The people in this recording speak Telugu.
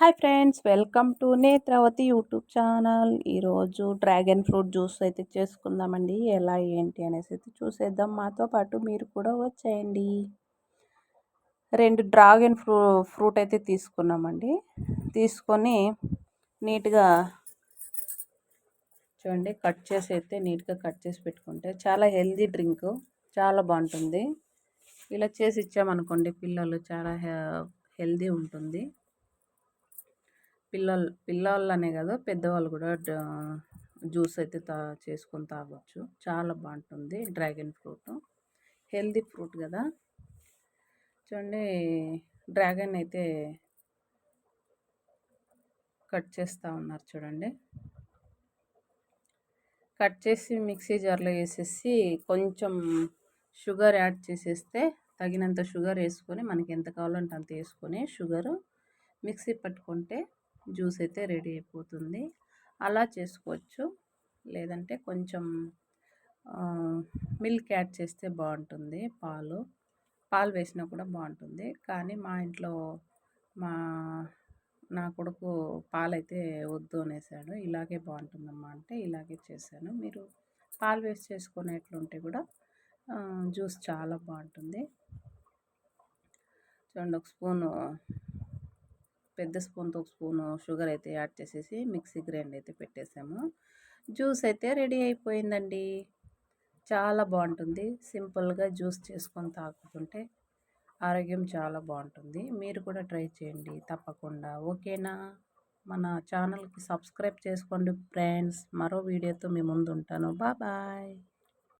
Hi friends welcome to Netravati YouTube channel. ఈరోజు డ్రాగన్ ఫ్రూట్ జ్యూస్ అయితే చేసుకుందామండి. ఎలా ఏంటి అనేసి అయితే చూసేద్దాం. మాతో పాటు మీరు కూడా వచ్చేయండి. రెండు డ్రాగన్ ఫ్రూ ఫ్రూట్ అయితే తీసుకున్నామండి. తీసుకొని నీట్గా చూడండి కట్ చేసి అయితే నీట్గా కట్ చేసి పెట్టుకుంటే చాలా హెల్దీ డ్రింక్. చాలా బాగుంటుంది. ఇలా చేసి ఇచ్చామనుకోండి పిల్లలు చాలా హెల్దీ ఉంటుంది. పిల్లలు పిల్లలనే కదా పెద్దవాళ్ళు కూడా జ్యూస్ అయితే తా చేసుకొని తాగొచ్చు. చాలా బాగుంటుంది. Dragon fruit. హెల్దీ ఫ్రూట్ కదా. చూడండి డ్రాగన్ అయితే కట్ చేస్తూ ఉన్నారు చూడండి. కట్ చేసి మిక్సీ జార్లో వేసేసి కొంచెం షుగర్ యాడ్ చేసేస్తే తగినంత షుగర్ వేసుకొని మనకి ఎంత కావాలంటే అంత వేసుకొని షుగరు మిక్సీ పట్టుకుంటే జ్యూస్ అయితే రెడీ అయిపోతుంది. అలా చేసుకోవచ్చు. లేదంటే కొంచెం మిల్క్ యాడ్ చేస్తే బాగుంటుంది పాలు. పాలు వేసినా కూడా బాగుంటుంది. కానీ మా ఇంట్లో మా నా కొడుకు పాలైతే వద్దు అనేసాడు. ఇలాగే బాగుంటుందమ్మా అంటే ఇలాగే చేశాను. మీరు పాలు వేసి చేసుకునేట్లుంటే కూడా జ్యూస్ చాలా బాగుంటుంది. చూడండి ఒక స్పూను పెద్ద స్పూన్తో ఒక స్పూను షుగర్ అయితే యాడ్ చేసేసి మిక్సీ గ్రైండ్ అయితే పెట్టేసాము. జ్యూస్ అయితే రెడీ అయిపోయిందండి. చాలా బాగుంటుంది. సింపుల్గా జ్యూస్ చేసుకొని తాగుతుంటే ఆరోగ్యం చాలా బాగుంటుంది. మీరు కూడా ట్రై చేయండి. తప్పకుండా. ఓకేనా? మన ఛానల్కి సబ్స్క్రైబ్ చేసుకోండి ఫ్రెండ్స్. మరో వీడియోతో మీ ముందు ఉంటాను బాయ్.